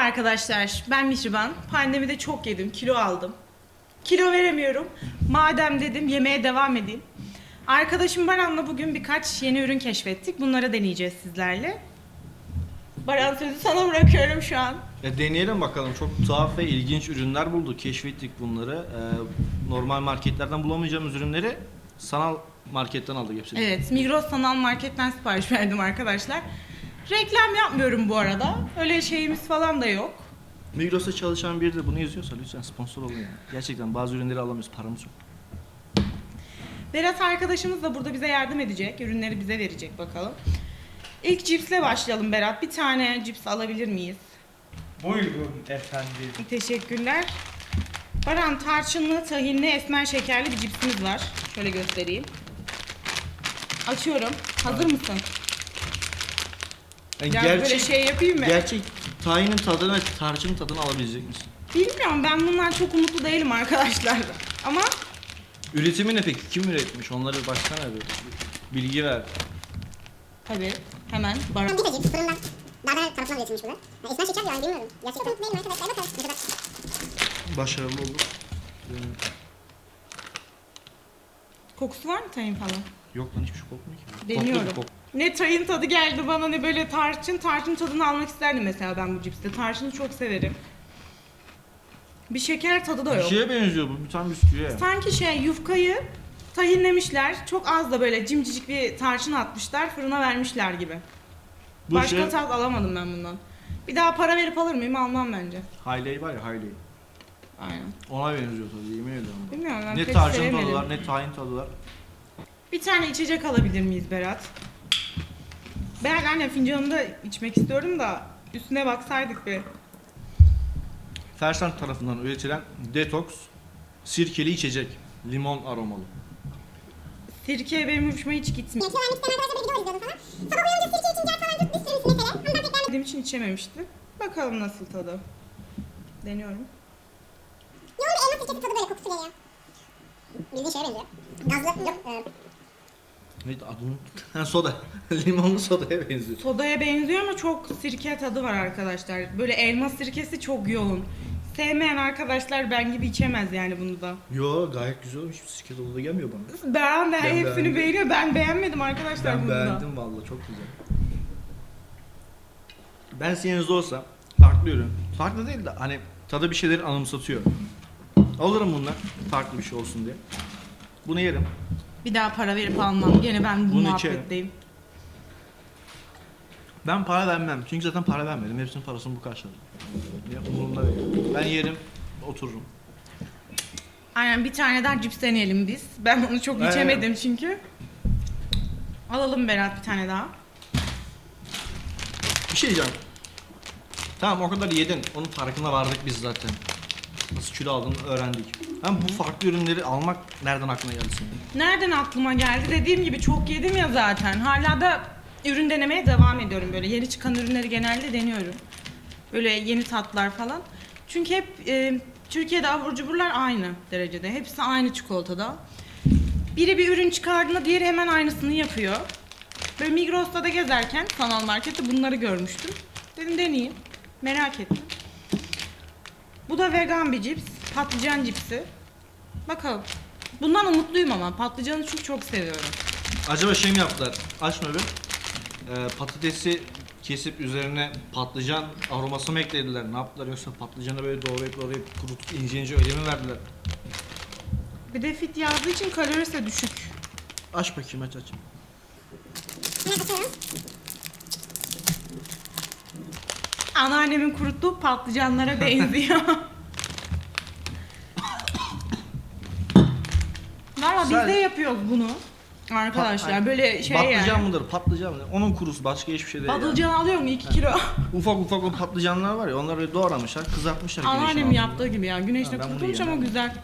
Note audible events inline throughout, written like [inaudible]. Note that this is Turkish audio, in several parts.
arkadaşlar, ben Mihriban. Pandemide çok yedim, kilo aldım. Kilo veremiyorum. Madem dedim yemeğe devam edeyim. Arkadaşım Baran'la bugün birkaç yeni ürün keşfettik. Bunları deneyeceğiz sizlerle. Baran sözü sana bırakıyorum şu an. Ya deneyelim bakalım. Çok tuhaf ve ilginç ürünler bulduk. Keşfettik bunları. Ee, normal marketlerden bulamayacağımız ürünleri sanal marketten aldık hepsini. Evet, Migros Sanal Market'ten sipariş verdim arkadaşlar. Reklam yapmıyorum bu arada. Öyle şeyimiz falan da yok. Migros'ta çalışan biri de bunu yazıyorsa lütfen sponsor olun yani. Gerçekten bazı ürünleri alamıyoruz. Paramız yok. Berat arkadaşımız da burada bize yardım edecek. Ürünleri bize verecek bakalım. İlk cipsle başlayalım Berat. Bir tane cips alabilir miyiz? Buyurun efendim. Teşekkürler. Baran tarçınlı, tahinli, esmer şekerli bir cipsimiz var. Şöyle göstereyim. Açıyorum. Hazır mısın? Yani Ya gerçek, böyle şey yapayım mı? gerçek tayinin tadını ve tarçının tadını alabilecek misin? Bilmiyorum ben bundan çok umutlu değilim arkadaşlar. [laughs] Ama Üretimi ne peki? Kim üretmiş? Onları baştan bir bilgi ver. tabii hemen Baran. Bir tacı fırından berber tarafından üretilmiş bunlar. Yani esmer şeker yani bilmiyorum. Gerçekten. Çok mutluyum arkadaşlar. Bakın ne kadar Başarılı olur. Ee, Kokusu var mı tahin falan? Yok lan hiçbir şey kokmuyor ki. Deniyorum. Koklu bir kok- Ne tayin tadı geldi bana ne böyle tarçın. Tarçın tadını almak isterdim mesela ben bu cipste. Tarçını çok severim. Bir şeker tadı da Bir yok. şeye benziyor bu. Bir tane bisküviye. Sanki şey yufkayı tahinlemişler. Çok az da böyle cimcicik bir tarçın atmışlar. Fırına vermişler gibi. Bu Başka şey tat alamadım ben bundan. Bir daha para verip alır mıyım? Almam bence. Hayley var ya Hayley. Aynen. Ona benziyor tadı yemin ediyorum. Bilmiyorum ben Ne pek tarçın sevmedim. tadı var ne tahin tadı var. Bir tane içecek alabilir miyiz Berat? Ben anne fincanında içmek istiyorum da üstüne baksaydık bir. Fersan tarafından üretilen detoks sirkeli içecek. Limon aromalı. Sirke benim hoşuma hiç gitmiyor. Yani vermek isteyen arkadaşlar böyle video izliyordum falan. Sabah uyanınca sirke için gel falan çok bir sürü mesele. Ama ben pek beğenmedim. Benim için içememiştim. Bakalım nasıl tadı. Deniyorum. Yoğun bir elma sirkesi tadı böyle kokusu geliyor. Bildiğin şeye benziyor. Gazlı yok. E, Neydi adını? Ha, soda. [laughs] Limonlu sodaya benziyor. Sodaya benziyor ama çok sirke tadı var arkadaşlar. Böyle elma sirkesi çok yoğun. Sevmeyen arkadaşlar ben gibi içemez yani bunu da. Yo gayet güzel olmuş. Sirke tadı da gelmiyor bana. Ben de Ben hepsini beğendim. beğeniyor. Ben beğenmedim arkadaşlar Ben bunu da. beğendim valla çok güzel. Ben senin yerinizde olsam farklı ürün. Farklı değil de hani tadı bir şeyleri anımsatıyor. Alırım bundan farklı bir şey olsun diye. Bunu yerim. Bir daha para verip almam. Gene ben bu Bunu içerim. muhabbetteyim. Ben para vermem. Çünkü zaten para vermedim. Hepsinin parasını bu karşıladı. Ya umurumda değil. Ben yerim, otururum. Aynen bir tane daha cips deneyelim biz. Ben onu çok Evet. içemedim çünkü. Alalım Berat bir tane daha. Bir şey diyeceğim. Tamam o kadar yedin. Onun farkına vardık biz zaten. Nasıl kilo aldığını öğrendik. Hem bu farklı ürünleri almak nereden aklına geldi senin? Nereden aklıma geldi? Dediğim gibi çok yedim ya zaten. Hala da ürün denemeye devam ediyorum böyle. Yeni çıkan ürünleri genelde deniyorum. Böyle yeni tatlar falan. Çünkü hep e, Türkiye'de abur cuburlar aynı derecede. Hepsi aynı çikolatada. Biri bir ürün çıkardığında diğeri hemen aynısını yapıyor. Böyle Migros'ta da gezerken sanal markette bunları görmüştüm. Dedim deneyeyim. Merak ettim. Da vegan bir cips. Patlıcan cipsi. Bakalım. Bundan umutluyum ama patlıcanı çünkü çok seviyorum. Acaba şey mi yaptılar? Açma bir. Ee, patatesi kesip üzerine patlıcan aroması mı eklediler? Ne yaptılar yoksa patlıcanı böyle doğrayıp doğrayıp kurutup ince ince öyle mi verdiler? Bir de fit yazdığı için kalorisi de düşük. Aç bakayım aç aç. Anneannemin kuruttuğu patlıcanlara [laughs] benziyor. Valla biz de Sadece- yapıyoruz bunu. Arkadaşlar Pat- böyle şey Patlıcan yani. mıdır? Patlıcan mıdır? Onun kurusu başka hiçbir şey değil. yani. Patlıcan alıyor mu 2 kilo? [laughs] Ufak ufak o patlıcanlar var ya onları doğramışlar, kızartmışlar güneşin Anneannem altında. yaptığı gibi ya. Güneşte Ha, ben bunu kurutulmuş ama yiyemem. güzel.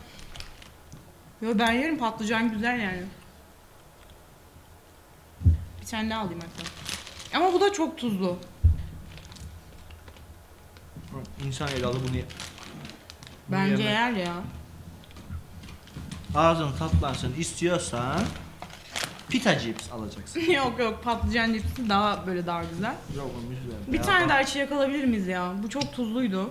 Yo ben yerim patlıcan güzel yani. Bir tane daha alayım hatta. Ama bu da çok tuzlu. İnsan eli alır bunu ye. Bunu Bence yer ya. Ağzın tatlansın istiyorsan Pita cips alacaksın. [laughs] yok yok patlıcan cipsi daha böyle daha güzel. Yok o güzel. Bir tane daha çilek alabilir miyiz ya? Bu çok tuzluydu.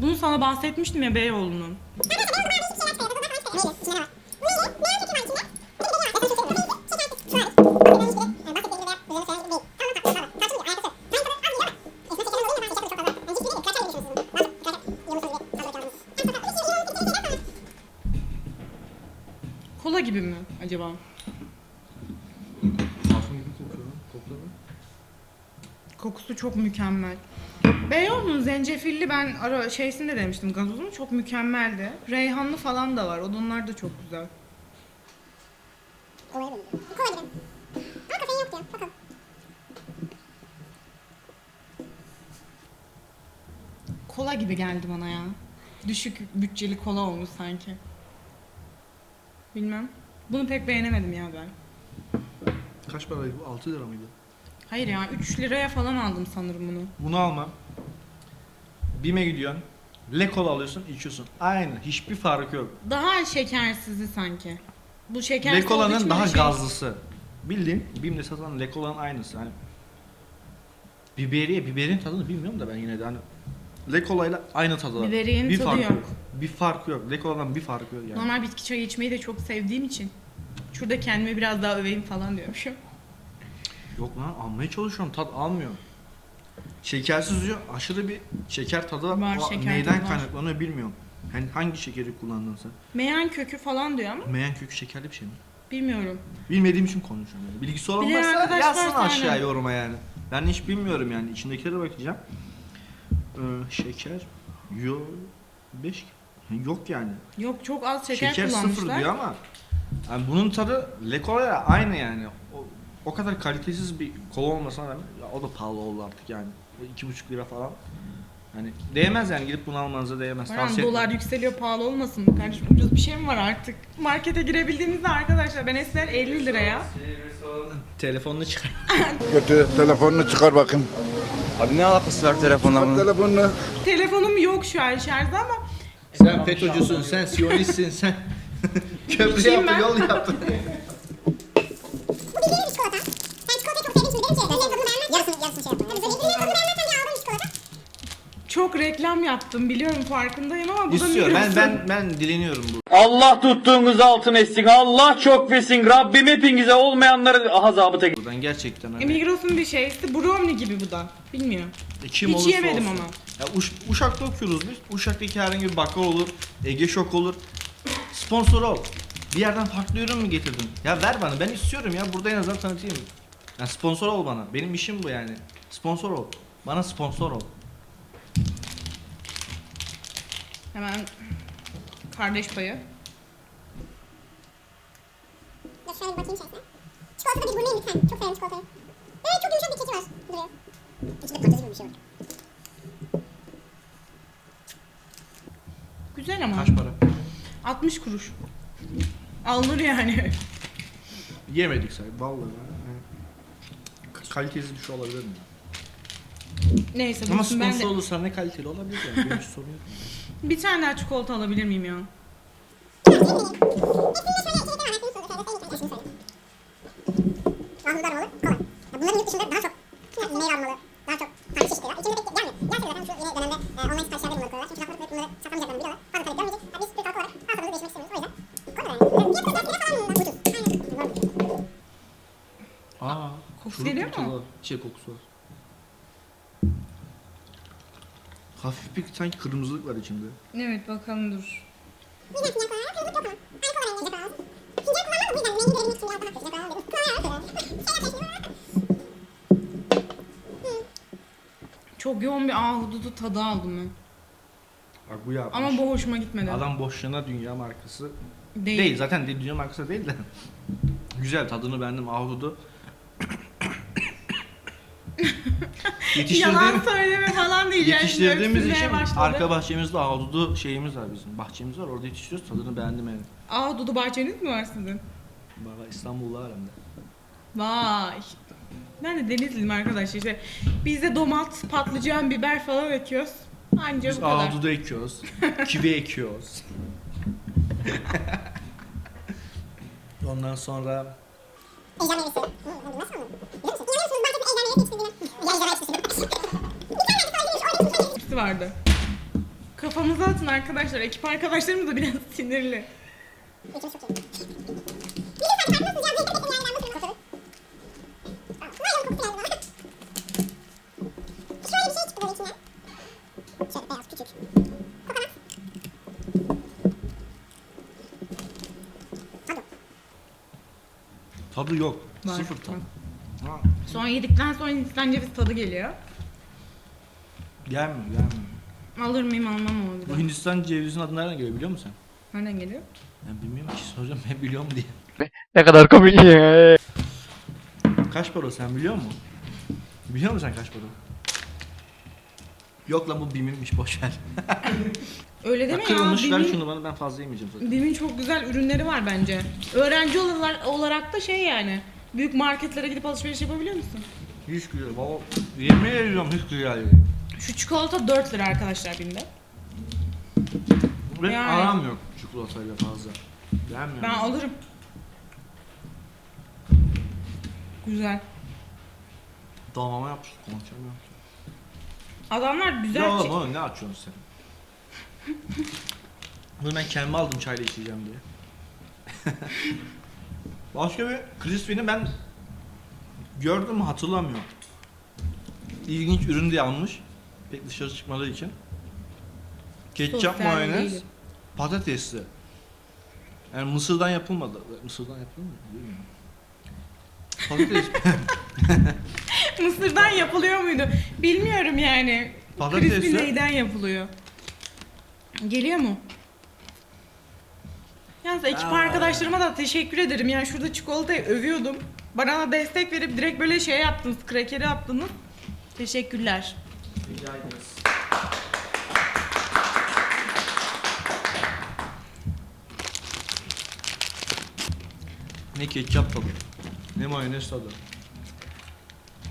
Bunu sana bahsetmiştim ya Beyoğlu'nun. Kola gibi mi acaba? Parfüm gibi kokuyor. Kokladın mı? Kokusu çok mükemmel. Beyoğlu'nun zencefilli ben ara şeysinde demiştim gazozunu çok mükemmeldi. Reyhanlı falan da var. Onlar da çok güzel. Kolay benziyor. Kola gibi. Ama kafein yok diyor. Bakalım. Kola gibi geldi bana ya. Düşük bütçeli kola olmuş sanki. Bilmem. Bunu pek beğenemedim ya ben. Kaç paraydı bu? 6 lira mıydı? Hayır ya 3 liraya falan aldım sanırım bunu. Bunu alma. Bime gidiyorsun. Le kola alıyorsun, içiyorsun. Aynı. Hiçbir farkı yok. Daha şekersizi sanki. Bu şekersiz Le olduğu kolanın için daha şey- gazlısı. Bildiğin Bim'de satılan Le kolanın aynısı. Hani biberiye, biberin tadını bilmiyorum da ben yine de hani Le kolayla aynı tadı var. Biberiyenin bir tadı farkı yok. Bir farkı yok. Le koladan bir farkı yok yani. Normal bitki çayı içmeyi de çok sevdiğim için. Şurada kendimi biraz daha öveyim falan diyormuşum. Yok lan almaya çalışıyorum. Tat almıyor. Şekersiz diyor. Aşırı bir şeker tadı var. Var, O şeker neyden var. kaynaklanıyor bilmiyorum. Hani hangi şekeri kullandın sen? Meyan kökü falan diyor ama Meyan kökü şekerli bir şey mi? bilmiyorum. Bilmediğim için konuşuyorum. Yani. Bilgisi olan Bilen varsa arkadaş yazsın aşağıya aynen. yoruma yani. Ben hiç bilmiyorum yani. İçindekilere bakacağım. Ee, şeker. Yo. 5 Yok yani. Yok çok az şeker, Şeker, kullanmışlar. sıfır diyor ama yani bunun tadı Le Cola'ya aynı yani. O, o kadar kalitesiz bir kola olmasına rağmen ya o da pahalı oldu artık yani. iki buçuk lira falan. Hani değmez yani gidip bunu almanıza değmez. Aynen, Tavsiye dolar etmem. yükseliyor pahalı olmasın mı kardeşim? Ucuz bir şey mi var artık? Markete girebildiğimizde arkadaşlar ben eskiden 50 liraya Telefonunu çıkar. [laughs] Kötü telefonunu çıkar bakın. Abi ne alakası var telefonla bunun? telefonunu. telefonum yok şu an şarjda ama Sen FETÖ'cüsün, sen Siyonistsin, sen [laughs] köprü yaptın, ben. yol yaptın. [laughs] Bu bildiğin bir çikolata. Ben çikolatayı çok sevdiğim için dedim ki ben tadını beğenmezsem yarısını yarısını şey yapıyorum. Tabii bildiğin tadını beğenmezsem ya aldığım çikolata. Çok reklam yaptım biliyorum farkındayım ama bu İstiyor. da Ben Migros'un. ben ben dileniyorum bu. Allah tuttuğunuz altın etsin. Allah çok versin. Rabbim hepinize olmayanları aha zabıta Buradan gerçekten E, hani Migros'un bir şeysi brownie gibi bu da. Bilmiyorum. e, kim Hiç olursa yemedim olsun. ama. Ya Uş- Uşak'ta okuyoruz biz. Uşak'taki herhangi bir bakkal olur, Ege Şok olur. Sponsor ol. Bir yerden farklı ürün mü getirdin? Ya ver bana ben istiyorum ya burada en azından tanıtayım. Ya sponsor ol bana. Benim işim bu yani. Sponsor ol. Bana sponsor ol. Hemen kardeş payı. Dur şöyle bir bakayım içerisine. Çikolata da bir gurmeyim lütfen. Çok severim çikolatayı. Evet çok yumuşak bir keki var. Duruyor. İçinde patates gibi bir şey var. Güzel ama. Kaç para? 60 kuruş. Alınır yani. Yemedik say. Vallahi. yani. K- Kalitesiz bir şey olabilir mi? Neyse Ama dursun ben sponsor de. olursa ne kaliteli olabilir yani. Benim hiç sorun yok. Bir tane daha çikolata alabilir miyim ya? Bunların yurt dışında daha çok yani meyve aromalı, daha çok farklı çeşitleri var. İçinde pek gelmiyor. Gelse zaten şu yine dönemde e, online siparişlerde bunları koyuyorlar. Çünkü kitapları bunları satamayacaklarını biliyorlar. Fazla talep görmeyecek. Ya biz Türk halkı olarak fazla fazla değişmek istemiyoruz. O yüzden kola da yani. Fiyatı da zaten falan ucuz. Aynen. Var ucuz. Aa, Kokusu geliyor mu? Şey kokusu var. Hafif bir sanki kırmızılık var içinde. Evet bakalım dur. Çok yoğun bir ahududu tadı aldım ben. Bak bu yapmış. Ama bu hoşuma gitmedi. Adam boşluğuna dünya markası Değil. değil. Zaten dünya markası değil de. [laughs] Güzel tadını beğendim ahududu. Yetiştirdiğim, Yalan söyleme falan diyeceğim. yetiştirdiğimiz için arka bahçemizde ahududu şeyimiz var bizim. Bahçemiz var orada yetiştiriyoruz tadını beğendim yani. Ahududu bahçeniz mi var sizin? Valla İstanbul'da var hem de. Vay. Ben de Denizliyim arkadaşlar işte. Biz de domat, patlıcan, biber falan ekiyoruz. Anca Biz bu kadar. ahududu ekiyoruz. kivi ekiyoruz. [laughs] Ondan sonra meyvesi. Hı, Nasıl anladın? Vardı. Kafamıza atın arkadaşlar. Ekip arkadaşlarım da biraz [laughs] sinirli. Tadı. yok. Var. Sıfır tadı. Sonra yedikten sonra Hindistan cevizi tadı geliyor. Gelmiyor gelmiyor. Alır mıyım almam mı o bir Bu de. Hindistan cevizinin adı nereden geliyor biliyor musun Nereden geliyor? sen? Ben bilmiyorum ki soracağım ben biliyorum diye. Ne kadar komik ya. Kaç para o sen biliyor musun? Biliyor musun sen kaç para? Yok lan bu BİM'inmiş boşver. [laughs] Öyle deme ya. Kırılmış ver Bim'in- şunu bana ben fazla yemeyeceğim zaten. Bim'in çok güzel ürünleri var bence. Öğrenci olarak, olarak da şey yani. Büyük marketlere gidip alışveriş yapabiliyor musun? Hiç güzel. Baba yemin ediyorum hiç güzel değil. Şu çikolata 4 lira arkadaşlar Bim'de. Benim Yani. aram yok çikolatayla fazla. Beğenmiyorum. Ben alırım. Güzel. Damama yapıştı konuşamıyorum. Adamlar güzel Ya çi- oğlum oğlum ne açıyorsun sen? [laughs] Bunu ben kendime aldım çayla içeceğim diye. [laughs] Başka bir crispy'ni ben gördüm mü hatırlamıyorum. İlginç ürün diye almış. Pek dışarı çıkmadığı için. Ketçap Sosyal mayonez, patatesli. Yani mısırdan yapılmadı. Mısırdan mu? Bilmiyorum. Patates. [laughs] Mısırdan yapılıyor muydu? Bilmiyorum yani. Patatesle- Crispy neyden yapılıyor? Geliyor mu? Yalnız ekip Aa. arkadaşlarıma da teşekkür ederim. Yani şurada çikolatayı övüyordum. Bana da destek verip direkt böyle şey yaptınız, krakeri yaptınız. Teşekkürler. Rica ederiz. Ne ketçap tadı, ne mayonez tadı.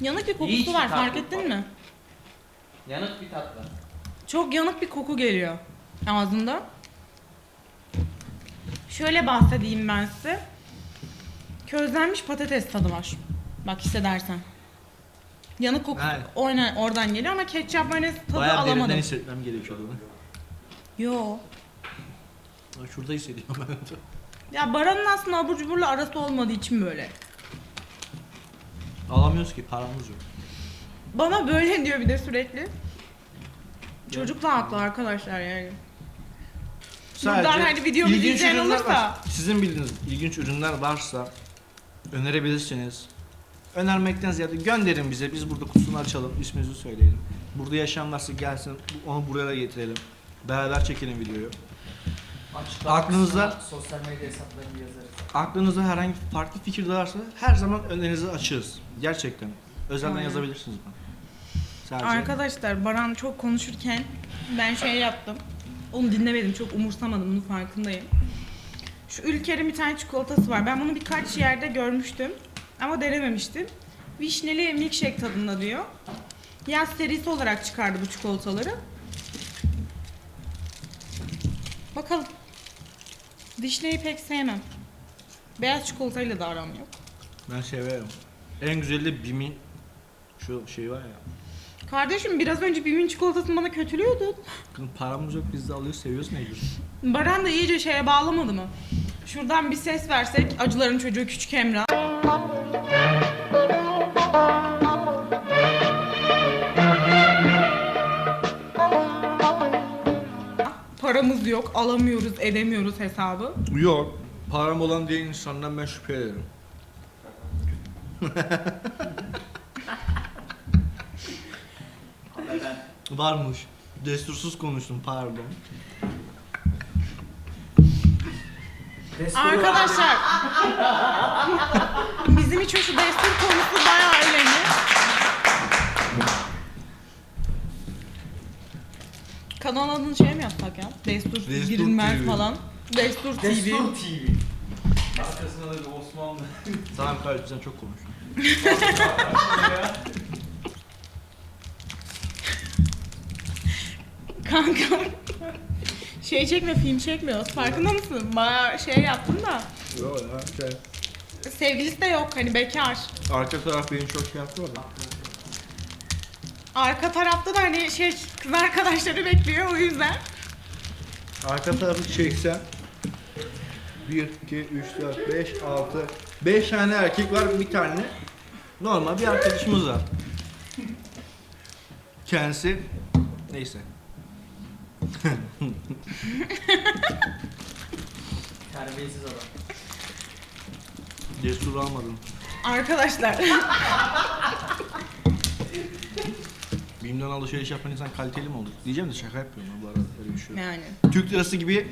Yanık bir kokusu İyi ki var fark tatlı ettin var. mi? Yanık bir tat var. Çok yanık bir koku geliyor ağzında. Şöyle bahsedeyim ben size. Közlenmiş patates tadı var. Bak hissedersen. Yanık koku Evet. oyna- oradan geliyor ama ketçap mayonez tadı Bayağı derinden alamadım. hissetmem gerekiyordu onu. Yo. Lan Şurada hissediyorum ben. Ya Baran'ın aslında abur cuburla arası olmadığı için böyle. Alamıyoruz ki paramız yok. Bana böyle diyor bir de sürekli. Çocuk da haklı arkadaşlar yani. Buradan hani videomu ilginç izleyen ürünler olursa- var. Sizin bildiğiniz ilginç ürünler varsa önerebilirsiniz. Önermekten ziyade gönderin bize. Biz burada kutusunu açalım, isminizi söyleyelim. Burada yaşayan varsa gelsin, onu buraya da getirelim. Beraber çekelim videoyu. Aklınızda- sosyal medya hesaplarını yazarız. Aklınızda herhangi farklı fikir varsa her zaman önerinizi açığız. Gerçekten. Özelden Aynen. yazabilirsiniz bana. Sadece. Arkadaşlar Baran çok konuşurken ben şey yaptım. Onu dinlemedim. Çok umursamadım. Bunun farkındayım. Şu Ülker'in bir tane çikolatası var. Ben bunu birkaç yerde görmüştüm. Ama denememiştim. Vişneli milkshake tadında diyor. Yaz serisi olarak çıkardı bu çikolataları. Bakalım. Vişneyi pek sevmem. Beyaz çikolatayla da aram yok. Ben severim. En güzeli de Bim'in şu şey var ya. Kardeşim biraz önce Bim'in çikolatasını bana kötülüyordun. Kızım Paramız yok biz de alıyoruz seviyoruz mecbur. Baran da iyice şeye bağlamadı mı? Şuradan bir ses versek acıların çocuğu küçük Emrah. Paramız yok, alamıyoruz, edemiyoruz hesabı. Yok. Param olan diye insandan ben şüphe ederim. [laughs] Varmış. Destursuz konuştum pardon. Arkadaşlar, [laughs] bizim için şu destur konusu bayağı önemli. Kanal adını şey mi yapsak ya? Destur, Destur girilmez TV. falan. Destur TV. Destur TV. Arkasında da bir Osmanlı. [laughs] Tamam kardeşim sen çok konuştun. [laughs] Kanka. Şey çekme, film çekmiyoruz. Farkında mısın? Baya şey yaptın da. Yok ya. Şey. Sevgilisi de yok hani bekar. Arka taraf beni çok şey yaptı orada. Arka tarafta da hani şey kız arkadaşları bekliyor o yüzden. Arka tarafı çeksen 1, 2, 3, 4, 5, 6 5 tane erkek var bir tane normal bir arkadaşımız var. Kendisi neyse. [laughs] Terbiyesiz adam. Cesur almadım. Arkadaşlar. [laughs] Bim'den alışveriş yapan insan kaliteli mi olur? Diyeceğim de şaka yapıyorum bu arada öyle bir şey yok. yani. Türk lirası gibi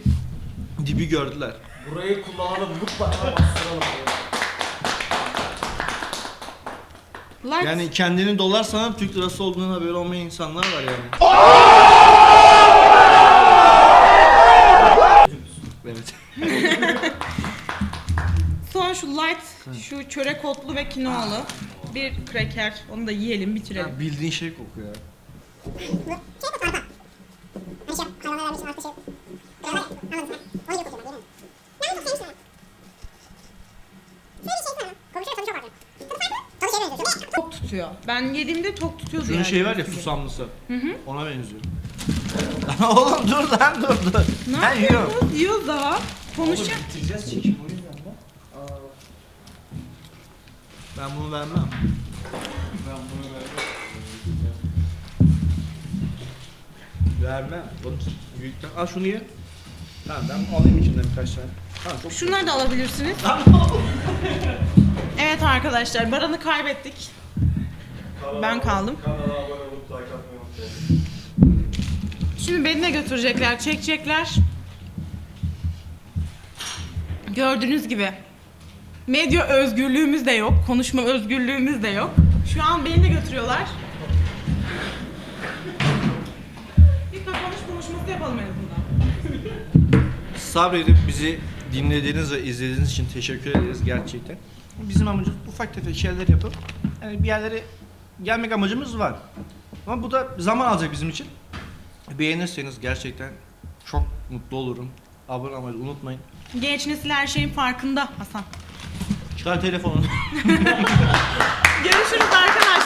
dibi gördüler. Burayı kullanalım mutlaka bastıralım. Like Yani kendini dolar sanıp Türk lirası olduğundan haberi olmayan insanlar var yani. evet. [laughs] son şu light, şu çörek otlu ve kinoalı bir kraker. Onu da yiyelim, bitirelim. Ya bildiğin şey kokuyor ya. Tok tutuyor. Ben yediğimde tok tutuyordu Şunun yani. şey var ya susamlısı. Ona benziyor. [laughs] Oğlum dur lan dur dur. Ne ben yiyorum. yapıyorsunuz? Yiyoruz daha. Konuşacak. Bitireceğiz çekim o yüzden de. Aa, Ben bunu vermem. ben bunu verdim. Vermem. Oğlum büyükten. Al şunu ye. Tamam ben alayım içinden birkaç tane. Tamam çok Şunları da alabilirsiniz. [laughs] evet arkadaşlar, Baran'ı kaybettik. Ben kaldım. Şimdi beni de götürecekler, çekecekler. Gördüğünüz gibi medya özgürlüğümüz de yok, konuşma özgürlüğümüz de yok. Şu an beni de götürüyorlar. Bir kapanış konuşması yapalım en azından. Sabredip bizi dinlediğiniz ve izlediğiniz için teşekkür ederiz gerçekten. Bizim amacımız ufak tefek şeyler yapıp yani bir yerlere gelmek amacımız var. Ama bu da zaman alacak bizim için. Beğenirseniz gerçekten çok mutlu olurum. Abone olmayı unutmayın. Genç nesil her şeyin farkında Hasan. Çıkar telefonu. [laughs] Görüşürüz arkadaşlar.